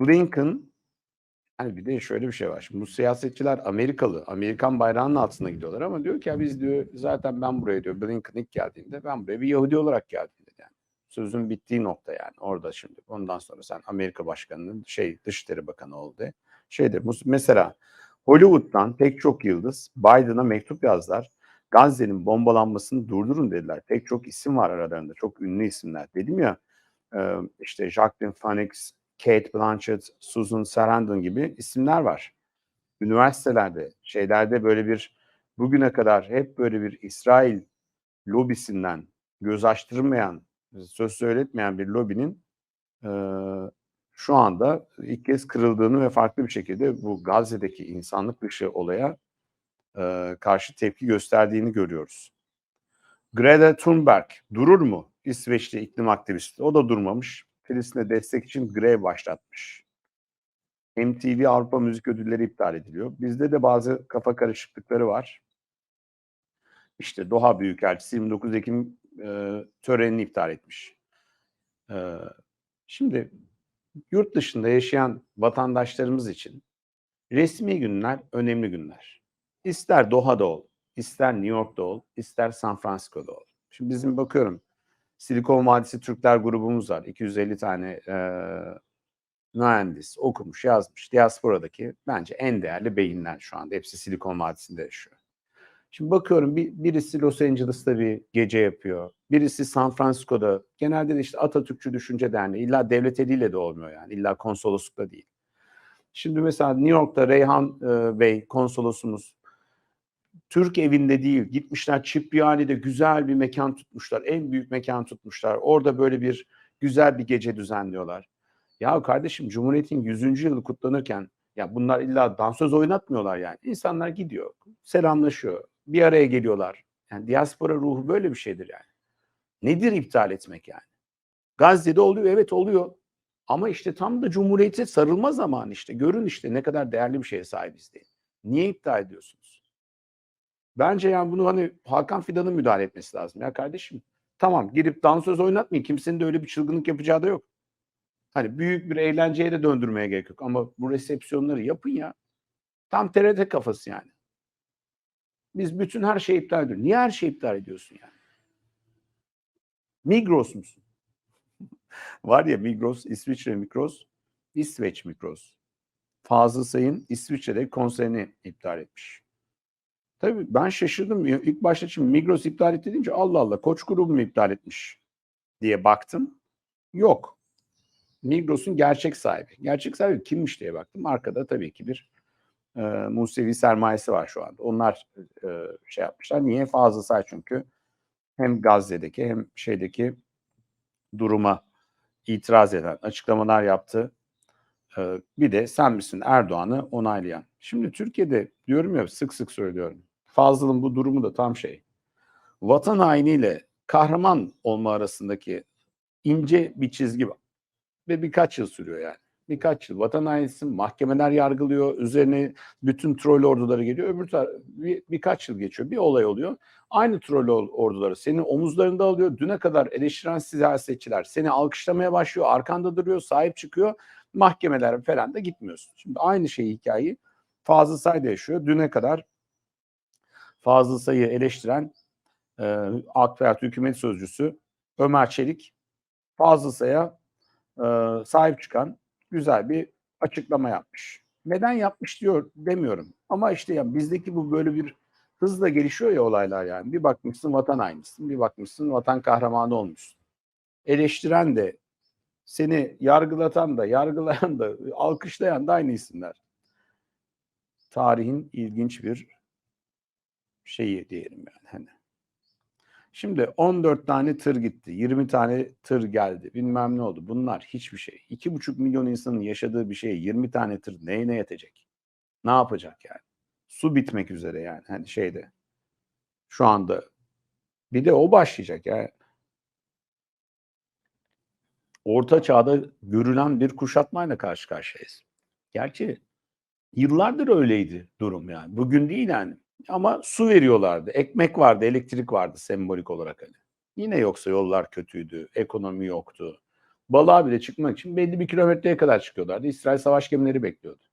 Blinken hani bir de şöyle bir şey var. Şimdi bu siyasetçiler Amerikalı, Amerikan bayrağının altına gidiyorlar ama diyor ki ya biz diyor zaten ben buraya diyor Blinken ilk geldiğinde ben buraya bir Yahudi olarak geldim dedi yani. Sözün bittiği nokta yani orada şimdi. Ondan sonra sen Amerika Başkanı'nın şey Dışişleri Bakanı oldu. Şeydir mesela Hollywood'dan pek çok yıldız Biden'a mektup yazdılar. Gazze'nin bombalanmasını durdurun dediler. Pek çok isim var aralarında. Çok ünlü isimler. Dedim ya işte Jacqueline Phoenix, Kate Blanchett, Susan Sarandon gibi isimler var. Üniversitelerde, şeylerde böyle bir bugüne kadar hep böyle bir İsrail lobisinden göz açtırmayan, söz söyletmeyen bir lobinin e, şu anda ilk kez kırıldığını ve farklı bir şekilde bu Gazze'deki insanlık dışı olaya e, karşı tepki gösterdiğini görüyoruz. Greta Thunberg durur mu? İsveçli iklim aktivisti. O da durmamış. Filistin'e destek için grev başlatmış. MTV Avrupa Müzik Ödülleri iptal ediliyor. Bizde de bazı kafa karışıklıkları var. İşte Doha Büyükelçisi 29 Ekim e, törenini iptal etmiş. E, şimdi yurt dışında yaşayan vatandaşlarımız için resmi günler önemli günler. İster Doha'da ol, ister New York'ta ol, ister San Francisco'da ol. Şimdi bizim bakıyorum Silikon Vadisi Türkler grubumuz var. 250 tane e, mühendis, okumuş, yazmış. Diasporadaki bence en değerli beyinler şu anda. Hepsi Silikon Vadisi'nde yaşıyor. Şimdi bakıyorum bir, birisi Los Angeles'ta bir gece yapıyor. Birisi San Francisco'da. Genelde de işte Atatürkçü Düşünce Derneği. İlla devlet eliyle de olmuyor yani. İlla konsoloslukla değil. Şimdi mesela New York'ta Reyhan e, Bey konsolosumuz Türk evinde değil gitmişler Çipriyani'de güzel bir mekan tutmuşlar. En büyük mekan tutmuşlar. Orada böyle bir güzel bir gece düzenliyorlar. Ya kardeşim Cumhuriyet'in 100. yılı kutlanırken ya bunlar illa dansöz oynatmıyorlar yani. İnsanlar gidiyor, selamlaşıyor, bir araya geliyorlar. Yani diaspora ruhu böyle bir şeydir yani. Nedir iptal etmek yani? Gazze'de oluyor, evet oluyor. Ama işte tam da Cumhuriyet'e sarılma zamanı işte. Görün işte ne kadar değerli bir şeye sahibiz diye. Niye iptal ediyorsunuz? Bence yani bunu hani Hakan Fidan'ın müdahale etmesi lazım. Ya kardeşim tamam girip dansöz oynatmayın. Kimsenin de öyle bir çılgınlık yapacağı da yok. Hani büyük bir eğlenceye de döndürmeye gerek yok. Ama bu resepsiyonları yapın ya. Tam TRT kafası yani. Biz bütün her şeyi iptal ediyoruz. Niye her şeyi iptal ediyorsun yani? Migros musun? Var ya Migros, İsviçre Migros, İsveç Migros. Fazıl Say'ın İsviçre'de konserini iptal etmiş. Tabii ben şaşırdım. İlk başta şimdi Migros iptal etti deyince Allah Allah Koç grubu mu iptal etmiş diye baktım. Yok. Migros'un gerçek sahibi. Gerçek sahibi kimmiş diye baktım. Arkada tabii ki bir e, Musevi sermayesi var şu anda. Onlar e, şey yapmışlar. Niye? Fazla say çünkü hem Gazze'deki hem şeydeki duruma itiraz eden açıklamalar yaptı. E, bir de sen misin Erdoğan'ı onaylayan. Şimdi Türkiye'de diyorum ya sık sık söylüyorum. Fazıl'ın bu durumu da tam şey. Vatan hainiyle kahraman olma arasındaki ince bir çizgi var. Ve birkaç yıl sürüyor yani. Birkaç yıl. Vatan hainisi mahkemeler yargılıyor. Üzerine bütün troll orduları geliyor. Öbür tar- bir, birkaç yıl geçiyor. Bir olay oluyor. Aynı troll orduları senin omuzlarında alıyor. Düne kadar eleştiren siyasetçiler seni alkışlamaya başlıyor. Arkanda duruyor. Sahip çıkıyor. Mahkemeler falan da gitmiyorsun. Şimdi aynı şeyi hikayeyi Fazıl Say yaşıyor. Düne kadar Fazıl Say'ı eleştiren e, AK Parti hükümet sözcüsü Ömer Çelik Fazıl Say'a e, sahip çıkan güzel bir açıklama yapmış. Neden yapmış diyor demiyorum. Ama işte ya bizdeki bu böyle bir hızla gelişiyor ya olaylar yani. Bir bakmışsın vatan aynısın, bir bakmışsın vatan kahramanı olmuşsun. Eleştiren de, seni yargılatan da, yargılayan da, alkışlayan da aynı isimler. Tarihin ilginç bir şeyi diyelim yani hani. Şimdi 14 tane tır gitti, 20 tane tır geldi, bilmem ne oldu. Bunlar hiçbir şey. 2,5 milyon insanın yaşadığı bir şeye 20 tane tır neyine yetecek? Ne yapacak yani? Su bitmek üzere yani hani şeyde. Şu anda bir de o başlayacak ya. Orta çağda görülen bir kuşatmayla karşı karşıyayız. Gerçi yıllardır öyleydi durum yani. Bugün değil yani. Ama su veriyorlardı. Ekmek vardı, elektrik vardı sembolik olarak hani. Yine yoksa yollar kötüydü, ekonomi yoktu. balığa bile çıkmak için belli bir kilometreye kadar çıkıyorlardı. İsrail savaş gemileri bekliyordu.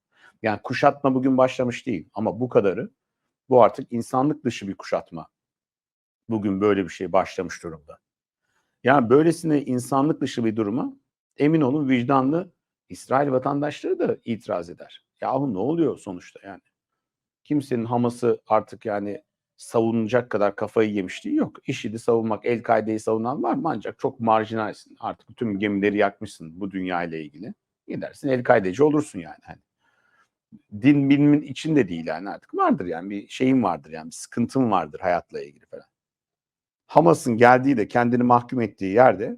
Yani kuşatma bugün başlamış değil ama bu kadarı bu artık insanlık dışı bir kuşatma. Bugün böyle bir şey başlamış durumda. Yani böylesine insanlık dışı bir duruma emin olun vicdanlı İsrail vatandaşları da itiraz eder. Yahu ne oluyor sonuçta yani? Kimsenin Hamas'ı artık yani savunacak kadar kafayı yemişliği yok. IŞİD'i savunmak, El-Kaide'yi savunan var mı? Ancak çok marjinalsin. Artık tüm gemileri yakmışsın bu dünya ile ilgili. Gidersin El-Kaide'ci olursun yani. Hani din bilimin içinde değil yani artık vardır yani bir şeyin vardır yani bir sıkıntın vardır hayatla ilgili falan. Hamas'ın geldiği de kendini mahkum ettiği yerde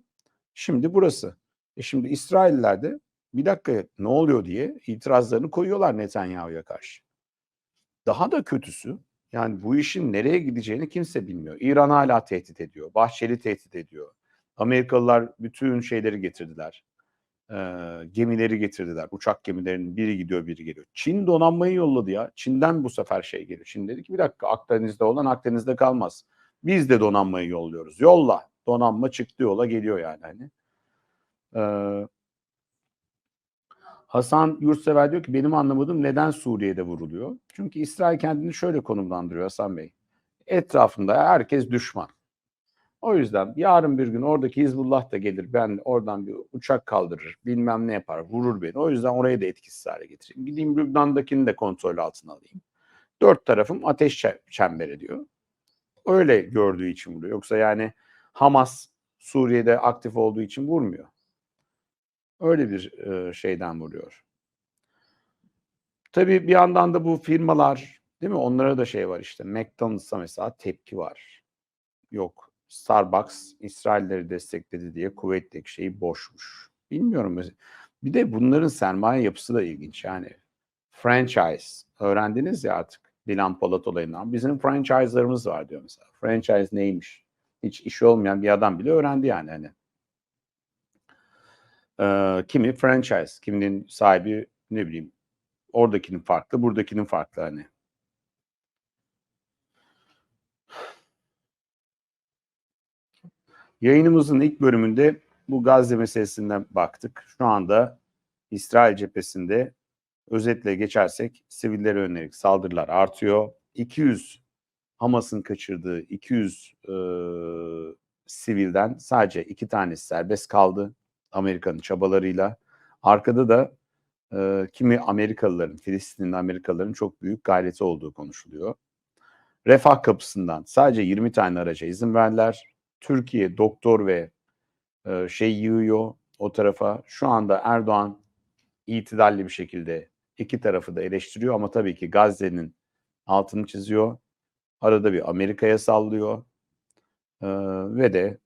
şimdi burası. E şimdi İsrailler de bir dakika ne oluyor diye itirazlarını koyuyorlar Netanyahu'ya karşı. Daha da kötüsü yani bu işin nereye gideceğini kimse bilmiyor. İran hala tehdit ediyor. Bahçeli tehdit ediyor. Amerikalılar bütün şeyleri getirdiler. Ee, gemileri getirdiler. Uçak gemilerinin biri gidiyor biri geliyor. Çin donanmayı yolladı ya. Çin'den bu sefer şey geliyor. Çin dedi ki bir dakika Akdeniz'de olan Akdeniz'de kalmaz. Biz de donanmayı yolluyoruz. Yolla. Donanma çıktı yola geliyor yani. Hani. Ee, Hasan Yurtsever diyor ki benim anlamadığım neden Suriye'de vuruluyor? Çünkü İsrail kendini şöyle konumlandırıyor Hasan Bey. Etrafında herkes düşman. O yüzden yarın bir gün oradaki Hizbullah da gelir. Ben oradan bir uçak kaldırır. Bilmem ne yapar. Vurur beni. O yüzden orayı da etkisiz hale getireyim. Gideyim Lübnan'dakini de kontrol altına alayım. Dört tarafım ateş çemberi diyor. Öyle gördüğü için vuruyor. Yoksa yani Hamas Suriye'de aktif olduğu için vurmuyor. Öyle bir e, şeyden vuruyor. Tabii bir yandan da bu firmalar değil mi? Onlara da şey var işte. McDonald's'a mesela tepki var. Yok Starbucks İsrailleri destekledi diye Kuveyt'teki şeyi boşmuş. Bilmiyorum. Bir de bunların sermaye yapısı da ilginç. Yani franchise öğrendiniz ya artık Dilan Polat olayından. Bizim franchise'larımız var diyor mesela. Franchise neymiş? Hiç işi olmayan bir adam bile öğrendi yani. Hani ee, kimi franchise, kiminin sahibi ne bileyim oradakinin farklı, buradakinin farklı hani. Yayınımızın ilk bölümünde bu Gazze meselesinden baktık. Şu anda İsrail cephesinde özetle geçersek sivillere yönelik saldırılar artıyor. 200 Hamas'ın kaçırdığı 200 e, sivilden sadece iki tanesi serbest kaldı. Amerika'nın çabalarıyla. Arkada da e, kimi Amerikalıların, Filistinli Amerikalıların çok büyük gayreti olduğu konuşuluyor. Refah kapısından sadece 20 tane araca izin verdiler. Türkiye doktor ve e, şey yığıyor o tarafa. Şu anda Erdoğan itidalli bir şekilde iki tarafı da eleştiriyor ama tabii ki Gazze'nin altını çiziyor. Arada bir Amerika'ya sallıyor. Ee, ve de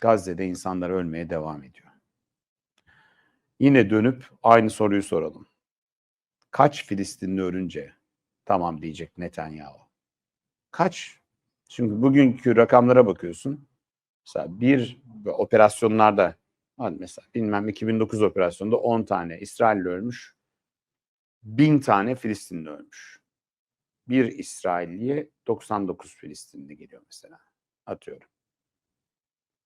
Gazze'de insanlar ölmeye devam ediyor. Yine dönüp aynı soruyu soralım. Kaç Filistinli ölünce tamam diyecek Netanyahu? Kaç? Çünkü bugünkü rakamlara bakıyorsun. Mesela bir operasyonlarda mesela bilmem 2009 operasyonunda 10 tane İsrailli ölmüş. 1000 tane Filistinli ölmüş. Bir İsrailliye 99 Filistinli geliyor mesela. Atıyorum.